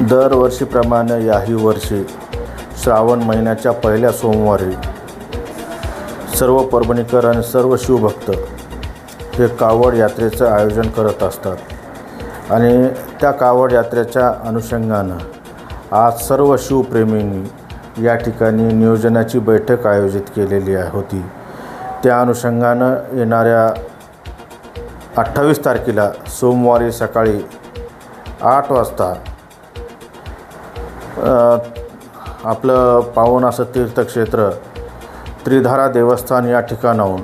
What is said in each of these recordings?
दरवर्षीप्रमाणे याही वर्षी श्रावण महिन्याच्या पहिल्या सोमवारी सर्व परभणीकर आणि सर्व शिवभक्त हे कावड यात्रेचं आयोजन करत असतात. आणि त्या कावड यात्रेच्या अनुषंगानं आज सर्व शिवप्रेमींनी या ठिकाणी नियोजनाची बैठक आयोजित केलेली आहे होती. त्या अनुषंगानं येणाऱ्या अठ्ठावीस तारखेला सोमवारी सकाळी आठ वाजता आपलं पावन असं तीर्थक्षेत्र त्रिधारा देवस्थान या ठिकाणाहून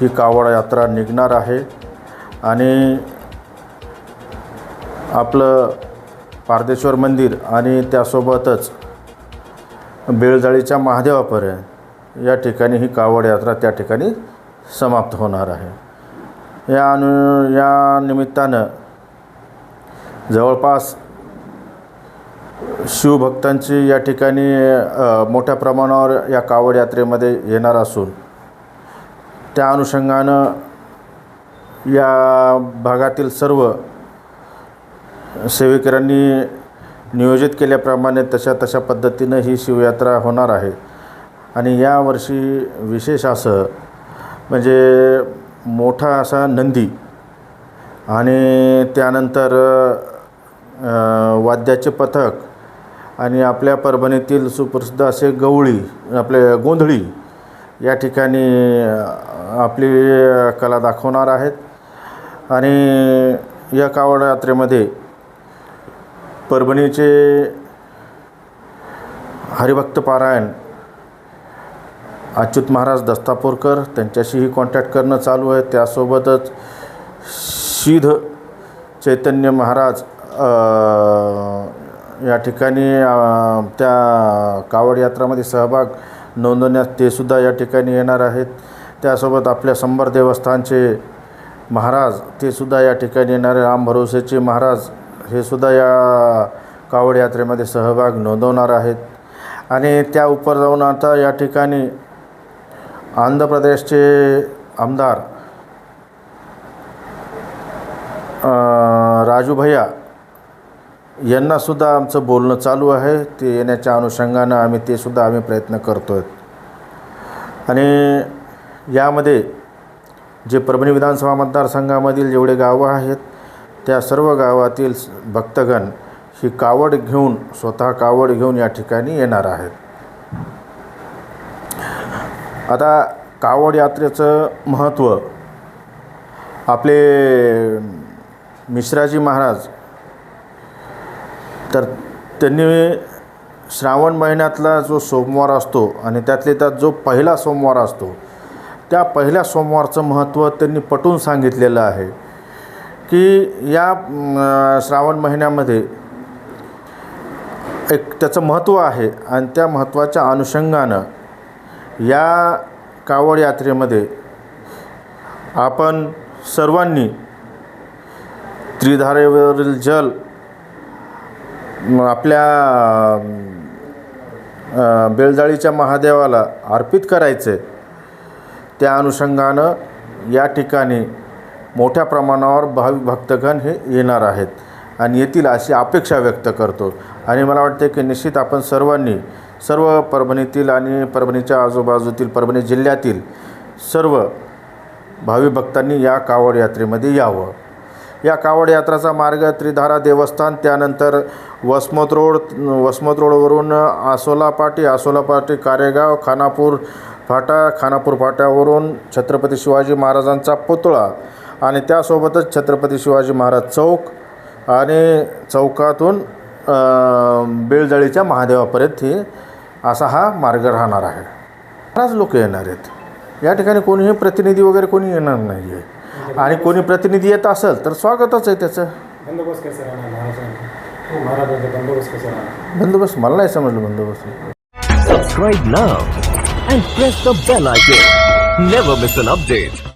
ही कावड यात्रा निघणार आहे. आणि आपलं पारदेश्वर मंदिर आणि त्यासोबतच बेळजाळीच्या महादेवापर्यंत या ठिकाणी ही कावड यात्रा त्या ठिकाणी समाप्त होणार आहे. या अनु या निमित्तानं जवळपास शिवभक्तांची या ठिकाणी मोठ्या प्रमाणावर या कावड यात्रेमध्ये येणार असून त्या अनुषंगानं या भागातील सर्व सेवेकरांनी नियोजित केल्याप्रमाणे तशा तशा पद्धतीनं ही शिवयात्रा होणार आहे. आणि यावर्षी विशेष असं म्हणजे मोठा असा नंदी आणि त्यानंतर वाद्याचे पथक आणि आपल्या परभणीतील सुप्रसिद्ध असे गवळी आपले गोंधळी या ठिकाणी आपली कला दाखवणार आहेत. आणि या कावड यात्रेमध्ये परभणीचे हरिभक्त पारायण अच्युत महाराज दस्तापूरकर त्यांच्याशीही कॉन्टॅक्ट करणं चालू आहे. त्यासोबतच शीध चैतन्य महाराज या ठिकाणी त्या कावड यात्रामध्ये सहभाग नोंदवण्यास ते सुद्धा या ठिकाणी येणार आहेत. त्यासोबत आपल्या संबर देवस्थानचे महाराज ते सुद्धा या ठिकाणी येणारे राम भरोसेचे महाराज हे सुद्धा या कावड यात्रेमध्ये सहभाग नोंदवणार आहेत. आणि त्या उपर जाऊन आता या ठिकाणी आंध्र प्रदेशचे आमदार राजू भैया यांनासुद्धा आमचं बोलणं चालू आहे. ते येण्याच्या अनुषंगानं आम्ही ते सुद्धा आम्ही प्रयत्न करतो आहेत आणि यामध्ये जे परभणी विधानसभा मतदारसंघामधील जेवढे गावं आहेत त्या सर्व गावातील भक्तगण ही कावड घेऊन स्वतः कावड घेऊन या ठिकाणी येणार आहेत. आता कावड यात्रेचं महत्त्व आपले मिश्राजी महाराज तर त्यांनी श्रावण महिन्यातला जो सोमवार असतो आणि त्यातले त्यात जो पहिला सोमवार असतो त्या पहिल्या सोमवारचं महत्त्व त्यांनी पटवून सांगितलेलं आहे की या श्रावण महिन्यामध्ये एक त्याचं महत्त्व आहे आणि त्या महत्त्वाच्या अनुषंगानं या कावड यात्रेमध्ये आपण सर्वांनी त्रिधारेवरील जल आपल्या बेळजाळीच्या महादेवाला अर्पित करायचे. त्या अनुषंगानं या ठिकाणी मोठ्या प्रमाणावर भाविक भक्तगण हे येणार आहेत आणि येतील अशी अपेक्षा व्यक्त करतो. आणि मला वाटते की निश्चित आपण सर्वांनी सर्व परभणीतील आणि परभणीच्या आजूबाजूतील परभणी जिल्ह्यातील सर्व भावी भक्तांनी या कावड यात्रेमध्ये यावं. या कावड यात्राचा मार्ग त्रिधारा देवस्थान त्यानंतर वसमत रोड वसमत रोडवरून आसोला पाटी आसोला पाटी कारेगाव खानापूर फाटा खानापूर फाट्यावरून छत्रपती शिवाजी महाराजांचा पुतळा आणि त्यासोबतच छत्रपती शिवाजी महाराज चौक आणि चौकातून बेळजळीच्या महादेवापर्यंत ही असा हा मार्ग राहणार आहे. बराच लोक येणार आहेत. या ठिकाणी कोणीही प्रतिनिधी वगैरे कोणी येणार नाही आहे आणि कोणी प्रतिनिधी येत असेल तर स्वागतच आहे त्याचं. बंदोबस्त कैसे राहणार महाराजांचा? महाराजांचा बंदोबस्त कसा राहणार? बंदोबस्त? मला नाही समजलं बंदोबस्त. Subscribe now and press the bell icon. Never miss an update.